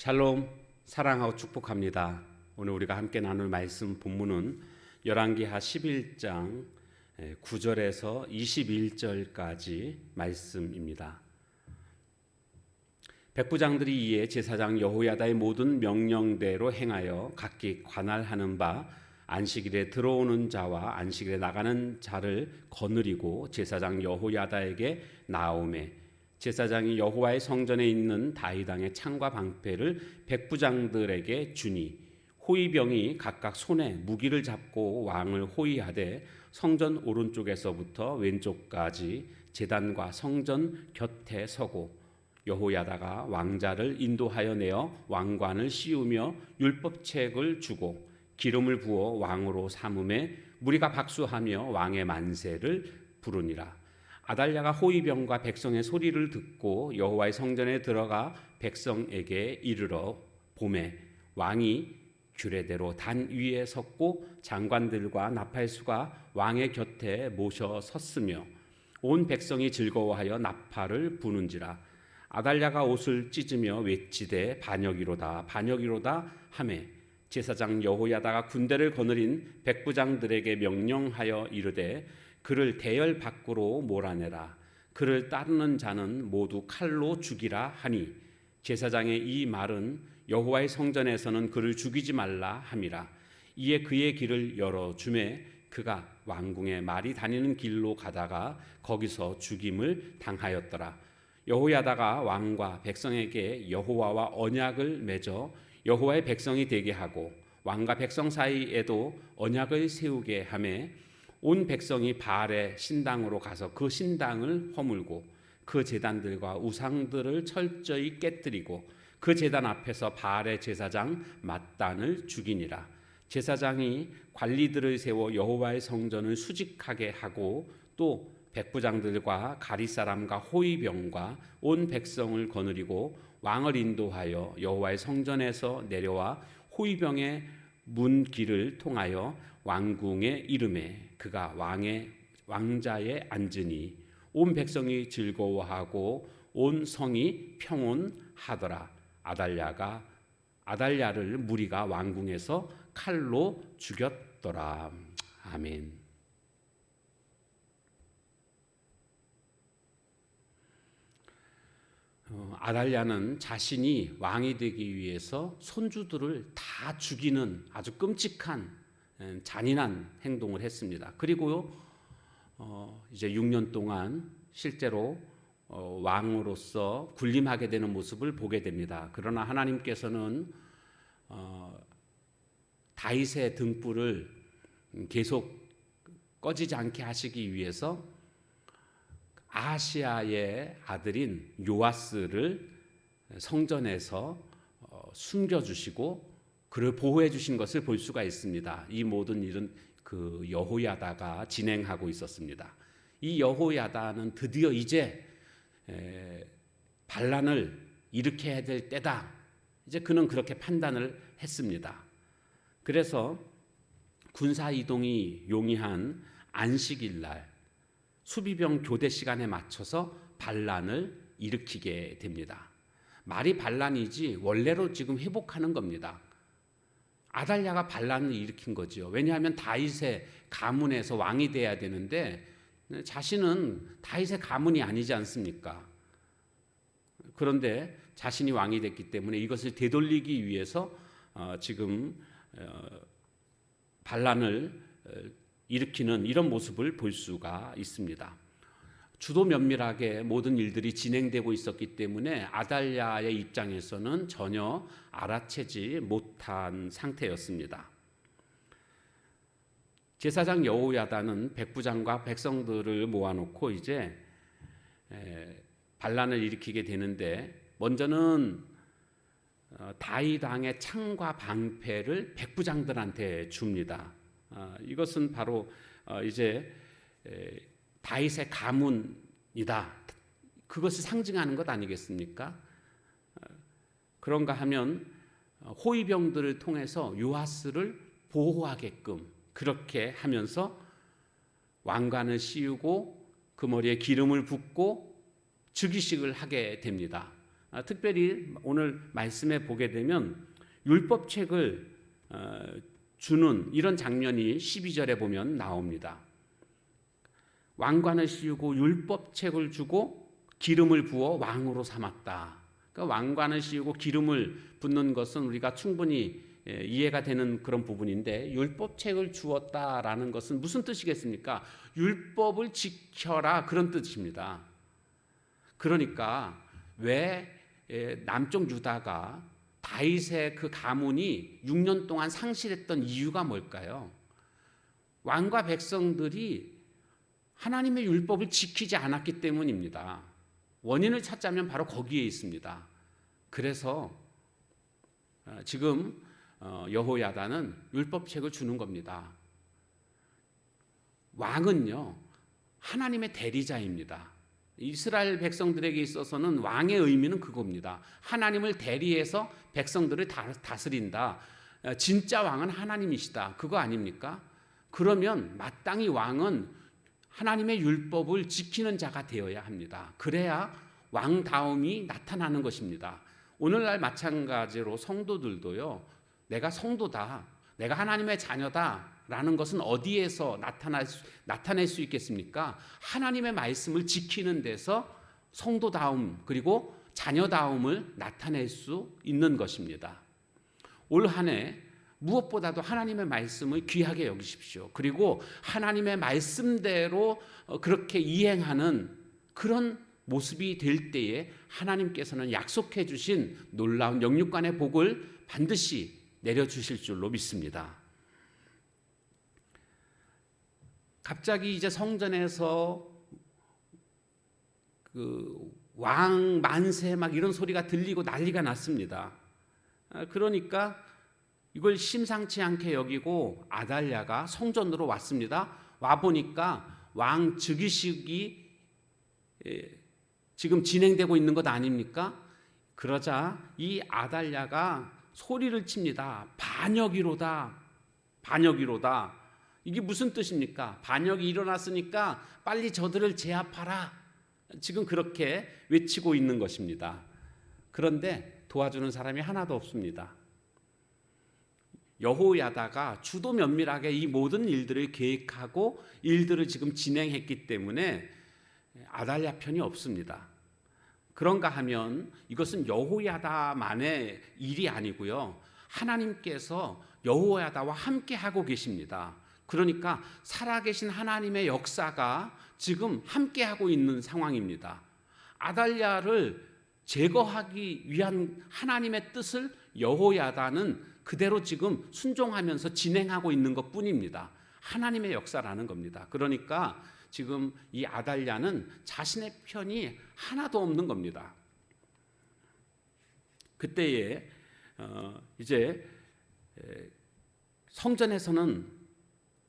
샬롬 사랑하고 축복합니다. 오늘 우리가 함께 나눌 말씀 본문은 열왕기하 11장 9절에서 21절까지 말씀입니다. 백부장들이 이에 제사장 여호야다의 모든 명령대로 행하여 각기 관할하는 바 안식일에 들어오는 자와 안식일에 나가는 자를 거느리고 제사장 여호야다에게 나오매 제사장이 여호와의 성전에 있는 다이당의 창과 방패를 백부장들에게 주니 호위병이 각각 손에 무기를 잡고 왕을 호위하되 성전 오른쪽에서부터 왼쪽까지 제단과 성전 곁에 서고 여호야다가 왕자를 인도하여 내어 왕관을 씌우며 율법책을 주고 기름을 부어 왕으로 삼음에 무리가 박수하며 왕의 만세를 부르니라 아달랴가 호위병과 백성의 소리를 듣고 여호와의 성전에 들어가 백성에게 이르러 봄에 왕이 규례대로 단 위에 섰고 장관들과 나팔수가 왕의 곁에 모셔 섰으며 온 백성이 즐거워하여 나팔을 부는지라. 아달랴가 옷을 찢으며 외치되 반역이로다 반역이로다 하매 제사장 여호야다가 군대를 거느린 백부장들에게 명령하여 이르되 그를 대열 밖으로 몰아내라. 그를 따르는 자는 모두 칼로 죽이라 하니 제사장의 이 말은 여호와의 성전에서는 그를 죽이지 말라 함이라. 이에 그의 길을 열어 주매 그가 왕궁에 말이 다니는 길로 가다가 거기서 죽임을 당하였더라. 여호야다가 왕과 백성에게 여호와와 언약을 맺어 여호와의 백성이 되게 하고 왕과 백성 사이에도 언약을 세우게 하매 온 백성이 바알의 신당으로 가서 그 신당을 허물고 그 제단들과 우상들을 철저히 깨뜨리고 그 제단 앞에서 바알의 제사장 mat단을 죽이니라. 제사장이 관리들을 세워 여호와의 성전을 수직하게 하고 또 백부장들과 가리 사람과 호위병과 온 백성을 거느리고 왕을 인도하여 여호와의 성전에서 내려와 호위병의 문 길을 통하여 왕궁에 이름에 그가 왕의 왕자에 앉으니 온 백성이 즐거워하고 온 성이 평온하더라 아달랴가 아달랴를 무리가 왕궁에서 칼로 죽였더라 아멘. 어, 아달랴는 자신이 왕이 되기 위해서 손주들을 다 죽이는 아주 끔찍한 잔인한 행동을 했습니다. 그리고 어, 이제 6년 동안 실제로 어, 왕으로서 군림하게 되는 모습을 보게 됩니다. 그러나 하나님께서는 어, 다윗의 등불을 계속 꺼지지 않게 하시기 위해서 아시아의 아들인 요아스를 성전에서 어, 숨겨주시고 그를 보호해 주신 것을 볼 수가 있습니다. 이 모든 일은 그 여호야다가 진행하고 있었습니다. 이 여호야다는 드디어 이제 반란을 일으켜야 될 때다. 이제 그는 그렇게 판단을 했습니다. 그래서 군사 이동이 용이한 안식일 날 수비병 교대 시간에 맞춰서 반란을 일으키게 됩니다. 말이 반란이지 원래로 지금 회복하는 겁니다. 아달랴가 반란을 일으킨 거죠. 왜냐하면 다윗의 가문에서 왕이 돼야 되는데 자신은 다윗의 가문이 아니지 않습니까? 그런데 자신이 왕이 됐기 때문에 이것을 되돌리기 위해서 어, 지금 어, 반란을 어, 일으키는 이런 모습을 볼 수가 있습니다. 주도 면밀하게 모든 일들이 진행되고 있었기 때문에 아달랴의 입장에서는 전혀 알아채지 못한 상태였습니다. 제사장 여호야다는 백부장과 백성들을 모아놓고 이제 반란을 일으키게 되는데 먼저는 어, 다윗 왕의 창과 방패를 백부장들한테 줍니다. 어, 이것은 바로 어, 이제 다윗의 가문이다. 그것을 상징하는 것 아니겠습니까? 그런가 하면 호위병들을 통해서 요하스를 보호하게끔 그렇게 하면서 왕관을 씌우고 그 머리에 기름을 붓고 즉위식을 하게 됩니다. 아, 특별히 오늘 말씀에 보게 되면 율법책을 어, 주는 이런 장면이 12절에 보면 나옵니다. 왕관을 씌우고 율법책을 주고 기름을 부어 왕으로 삼았다. 그러니까 왕관을 씌우고 기름을 붓는 것은 우리가 충분히 예, 이해가 되는 그런 부분인데 율법책을 주었다라는 것은 무슨 뜻이겠습니까? 율법을 지켜라 그런 뜻입니다. 그러니까 왜 예, 남쪽 유다가 다윗의 그 가문이 6년 동안 상실했던 이유가 뭘까요? 왕과 백성들이 하나님의 율법을 지키지 않았기 때문입니다. 원인을 찾자면 바로 거기에 있습니다. 그래서 어, 지금 어, 여호야다는 율법책을 주는 겁니다. 왕은요 하나님의 대리자입니다. 이스라엘 백성들에게 있어서는 왕의 의미는 그겁니다. 하나님을 대리해서 백성들을 다스린다. 어, 진짜 왕은 하나님이시다. 그거 아닙니까? 그러면 마땅히 왕은 하나님의 율법을 지키는 자가 되어야 합니다. 그래야 왕다움이 나타나는 것입니다. 오늘날 마찬가지로 성도들도요. 내가 성도다. 내가 하나님의 자녀다. 라는 것은 어디에서 나타날 수, 나타낼 수 있겠습니까? 하나님의 말씀을 지키는 데서 성도다움 그리고 자녀다움을 나타낼 수 있는 것입니다. 올 한 해 무엇보다도 하나님의 말씀을 귀하게 여기십시오. 그리고 하나님의 말씀대로 어, 그렇게 이행하는 그런 모습이 될 때에 하나님께서는 약속해 주신 놀라운 영육간의 복을 반드시 내려 주실 줄로 믿습니다. 갑자기 이제 성전에서 그 왕 만세 막 이런 소리가 들리고 난리가 났습니다. 아, 그러니까 이걸 심상치 않게 여기고 아달랴가 성전으로 왔습니다. 와 보니까 왕 즉위식이 예, 지금 진행되고 있는 것 아닙니까? 그러자 이 아달랴가 소리를 칩니다. 반역이로다. 반역이로다. 이게 무슨 뜻입니까? 반역이 일어났으니까 빨리 저들을 제압하라. 지금 그렇게 외치고 있는 것입니다. 그런데 도와주는 사람이 하나도 없습니다. 여호야다가 주도 면밀하게 이 모든 일들을 계획하고 일들을 지금 진행했기 때문에 아달랴 편이 없습니다. 그런가 하면 이것은 여호야다만의 일이 아니고요. 하나님께서 여호야다와 함께 하고 계십니다. 그러니까 살아계신 하나님의 역사가 지금 함께 하고 있는 상황입니다. 아달랴를 제거하기 위한 하나님의 뜻을 여호야다는 그대로 지금 순종하면서 진행하고 있는 것 뿐입니다. 하나님의 역사라는 겁니다. 그러니까 지금 이 아달랴는 자신의 편이 하나도 없는 겁니다. 그때에 어 이제 성전에서는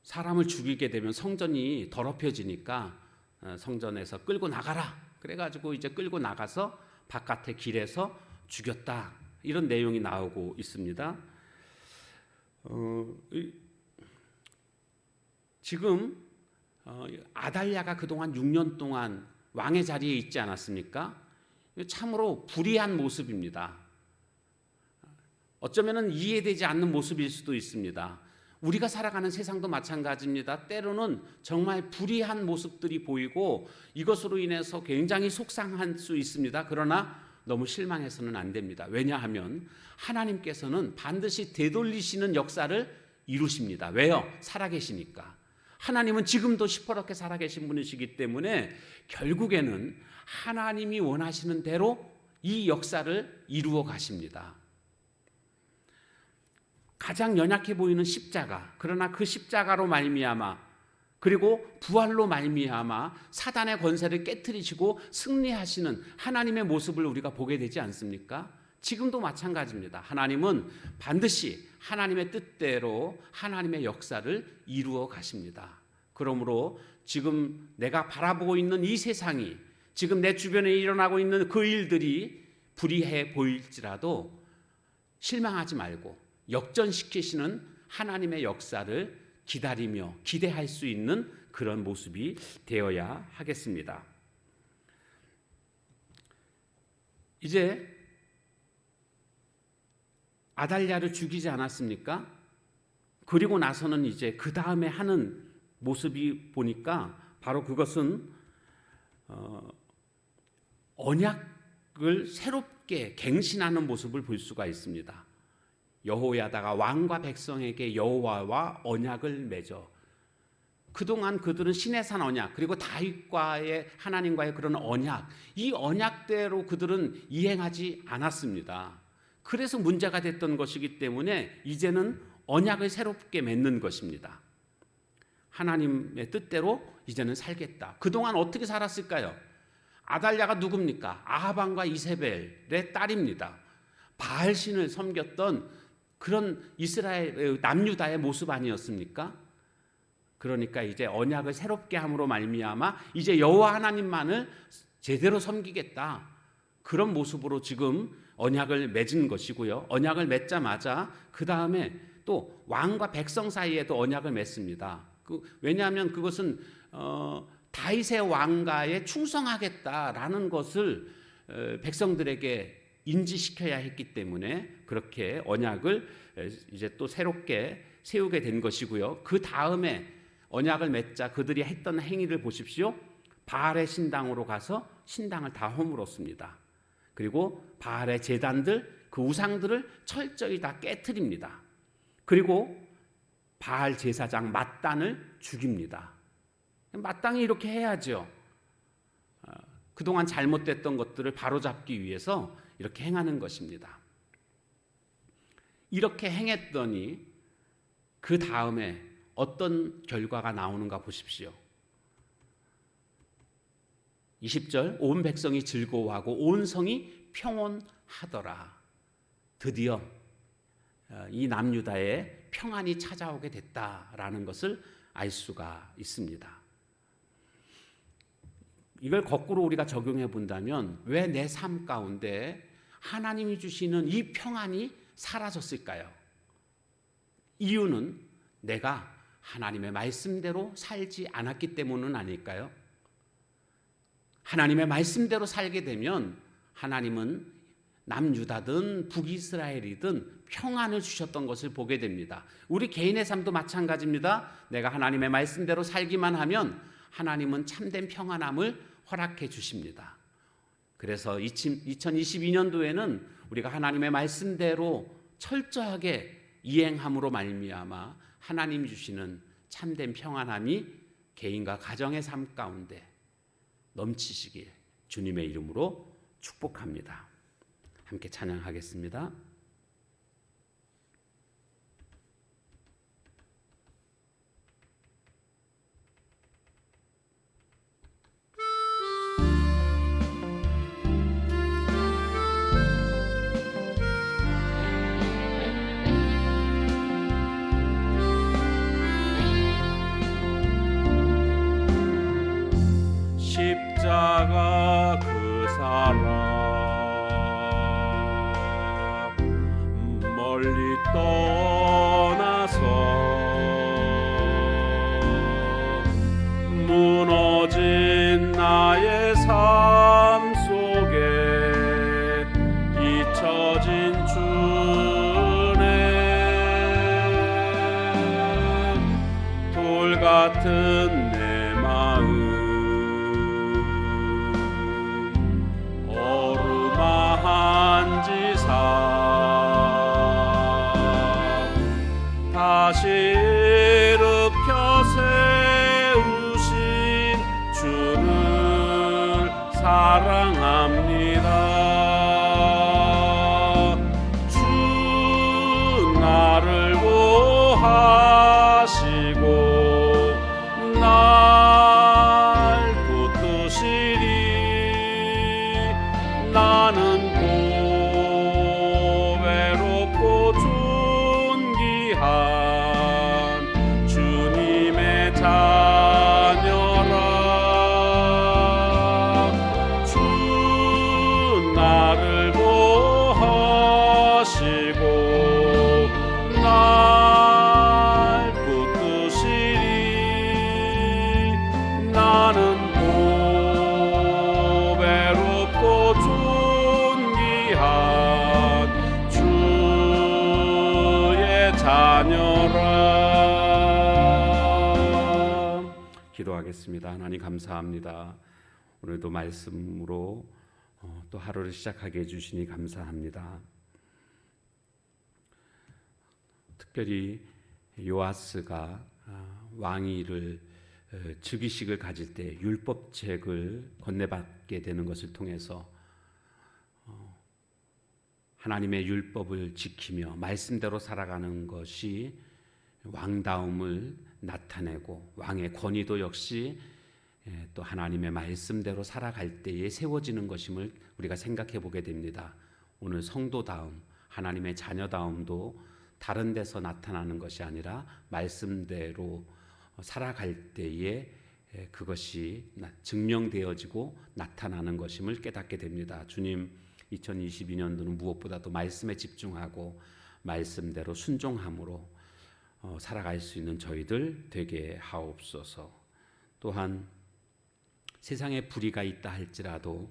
사람을 죽이게 되면 성전이 더럽혀지니까 어, 성전에서 끌고 나가라. 그래가지고 이제 끌고 나가서 바깥의 길에서 죽였다. 이런 내용이 나오고 있습니다. 어, 지금 어, 아달랴가 그동안 6년 동안 왕의 자리에 있지 않았습니까? 참으로 불의한 모습입니다. 어쩌면 이해되지 않는 모습일 수도 있습니다. 우리가 살아가는 세상도 마찬가지입니다. 때로는 정말 불의한 모습들이 보이고 이것으로 인해서 굉장히 속상할 수 있습니다. 그러나 너무 실망해서는 안 됩니다. 왜냐하면 하나님께서는 반드시 되돌리시는 역사를 이루십니다. 왜요? 살아계시니까. 하나님은 지금도 시퍼렇게 살아계신 분이시기 때문에 결국에는 하나님이 원하시는 대로 이 역사를 이루어 가십니다. 가장 연약해 보이는 십자가. 그러나 그 십자가로 말미암아 그리고 부활로 말미암아 사단의 권세를 깨뜨리시고 승리하시는 하나님의 모습을 우리가 보게 되지 않습니까? 지금도 마찬가지입니다. 하나님은 반드시 하나님의 뜻대로 하나님의 역사를 이루어 가십니다. 그러므로 지금 내가 바라보고 있는 이 세상이 지금 내 주변에 일어나고 있는 그 일들이 불의해 보일지라도 실망하지 말고 역전시키시는 하나님의 역사를 기다리며 기대할 수 있는 그런 모습이 되어야 하겠습니다. 이제 아달랴를 죽이지 않았습니까? 그리고 나서는 이제 그 다음에 하는 모습이 보니까 바로 그것은 어, 언약을 새롭게 갱신하는 모습을 볼 수가 있습니다. 여호야다가 왕과 백성에게 여호와와 언약을 맺어 그동안 그들은 신의 산 언약 그리고 다윗과의 하나님과의 그런 언약 이 언약대로 그들은 이행하지 않았습니다. 그래서 문제가 됐던 것이기 때문에 이제는 언약을 새롭게 맺는 것입니다. 하나님의 뜻대로 이제는 살겠다. 그동안 어떻게 살았을까요? 아달랴가 누굽니까? 아하방과 이세벨의 딸입니다. 바알신을 섬겼던 그런 이스라엘 남유다의 모습 아니었습니까? 그러니까 이제 언약을 새롭게 함으로 말미암아 이제 여호와 하나님만을 제대로 섬기겠다. 그런 모습으로 지금 언약을 맺은 것이고요. 언약을 맺자마자 그 다음에 또 왕과 백성 사이에도 언약을 맺습니다. 그, 왜냐하면 그것은 어, 다윗의 왕가에 충성하겠다라는 것을 어, 백성들에게 인지시켜야 했기 때문에 그렇게 언약을 이제 또 새롭게 세우게 된 것이고요. 그 다음에 언약을 맺자 그들이 했던 행위를 보십시오. 바알의 신당으로 가서 신당을 다 허물었습니다. 그리고 바알의 제단들 그 우상들을 철저히 다 깨뜨립니다. 그리고 바알 제사장 마단을 죽입니다. 마땅히 이렇게 해야죠. 어, 그동안 잘못됐던 것들을 바로잡기 위해서 이렇게 행하는 것입니다. 이렇게 행했더니 그 다음에 어떤 결과가 나오는가 보십시오. 20절 온 백성이 즐거워하고 온 성이 평온하더라. 드디어 어, 이 남유다에 평안이 찾아오게 됐다라는 것을 알 수가 있습니다. 이걸 거꾸로 우리가 적용해 본다면 왜 내 삶 가운데 하나님이 주시는 이 평안이 사라졌을까요? 이유는 내가 하나님의 말씀대로 살지 않았기 때문은 아닐까요? 하나님의 말씀대로 살게 되면 하나님은 남유다든 북이스라엘이든 평안을 주셨던 것을 보게 됩니다. 우리 개인의 삶도 마찬가지입니다. 내가 하나님의 말씀대로 살기만 하면 하나님은 참된 평안함을 허락해 주십니다. 그래서 2022년도에는 우리가 하나님의 말씀대로 철저하게 이행함으로 말미암아 하나님 주시는 참된 평안함이 개인과 가정의 삶 가운데 넘치시길 주님의 이름으로 축복합니다. 함께 찬양하겠습니다. 십 다시 기도하겠습니다. 하나님 감사합니다. 오늘도 말씀으로 어, 또 하루를 시작하게 해주시니 감사합니다. 특별히 요아스가 아, 왕위를 어, 즉위식을 가질 때 율법책을 건네받게 되는 것을 통해서 어, 하나님의 율법을 지키며 말씀대로 살아가는 것이 왕다움을 나타내고 왕의 권위도 역시 예, 또 하나님의 말씀대로 살아갈 때에 세워지는 것임을 우리가 생각해 보게 됩니다. 오늘 성도다움, 하나님의 자녀다움도 다른 데서 나타나는 것이 아니라 말씀대로 살아갈 때에 예, 그것이 나- 증명되어지고 나타나는 것임을 깨닫게 됩니다. 주님, 2022년도는 무엇보다도 말씀에 집중하고 말씀대로 순종함으로 어, 살아갈 수 있는 저희들 되게 하옵소서. 또한 세상에 불의가 있다 할지라도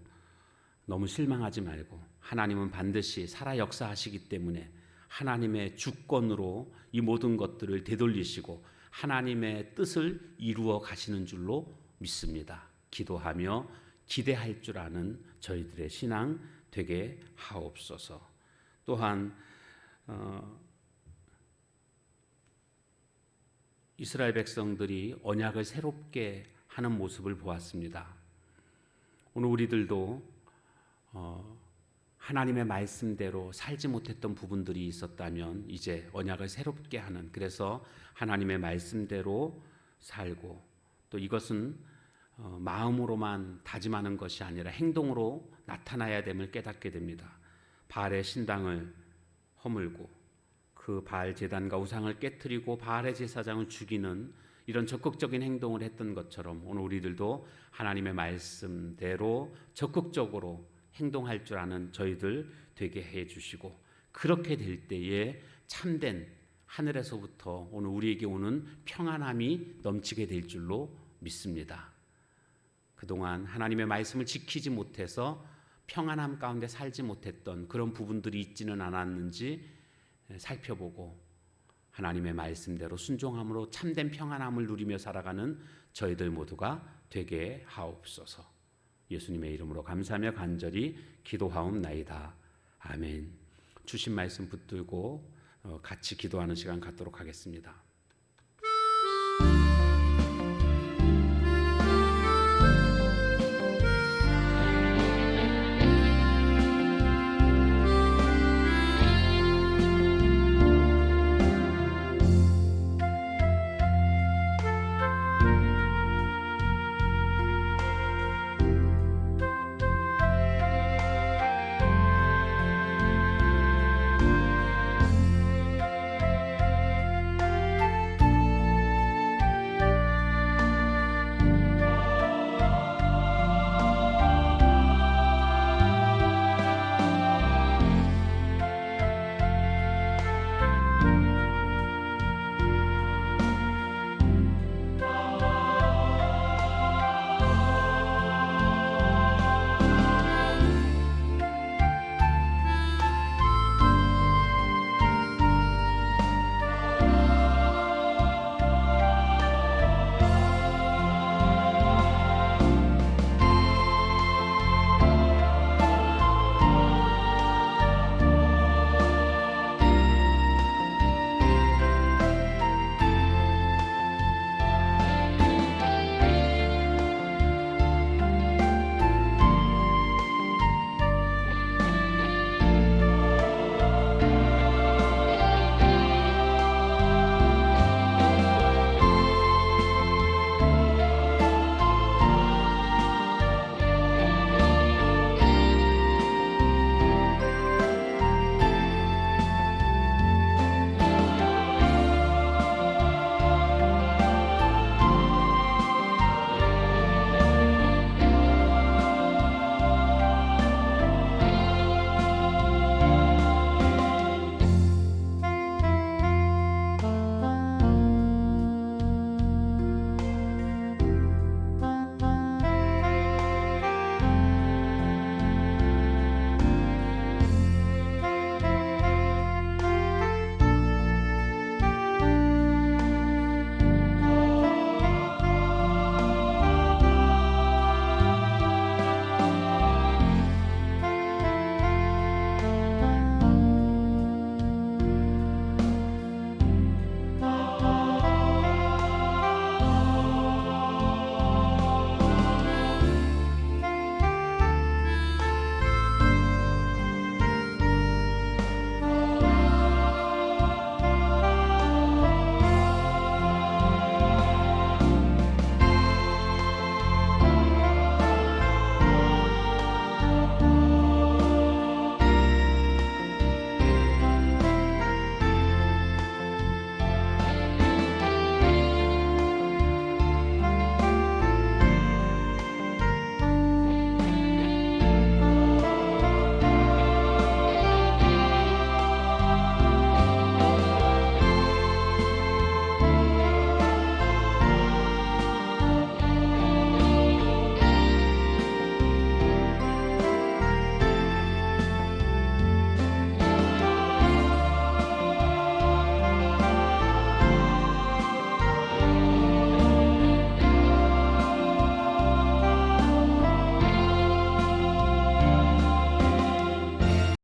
너무 실망하지 말고 하나님은 반드시 살아 역사하시기 때문에 하나님의 주권으로 이 모든 것들을 되돌리시고 하나님의 뜻을 이루어 가시는 줄로 믿습니다. 기도하며 기대할 줄 아는 저희들의 신앙 되게 하옵소서. 또한 어, 이스라엘 백성들이 언약을 새롭게 하는 모습을 보았습니다. 오늘 우리들도 어, 하나님의 말씀대로 살지 못했던 부분들이 있었다면 이제 언약을 새롭게 하는 그래서 하나님의 말씀대로 살고 또 이것은 어, 마음으로만 다짐하는 것이 아니라 행동으로 나타나야 됨을 깨닫게 됩니다. 바알의 신당을 허물고 그 바알 제단과 우상을 깨뜨리고 바알의 제사장을 죽이는 이런 적극적인 행동을 했던 것처럼 오늘 우리들도 하나님의 말씀대로 적극적으로 행동할 줄 아는 저희들 되게 해 주시고 그렇게 될 때에 참된 하늘에서부터 오늘 우리에게 오는 평안함이 넘치게 될 줄로 믿습니다. 그동안 하나님의 말씀을 지키지 못해서 평안함 가운데 살지 못했던 그런 부분들이 있지는 않았는지 살펴보고 하나님의 말씀대로 순종함으로 참된 평안함을 누리며 살아가는 저희들 모두가 되게 하옵소서. 예수님의 이름으로 감사하며 간절히 기도하옵나이다. 아멘. 주신 말씀 붙들고 어, 같이 기도하는 시간 갖도록 하겠습니다.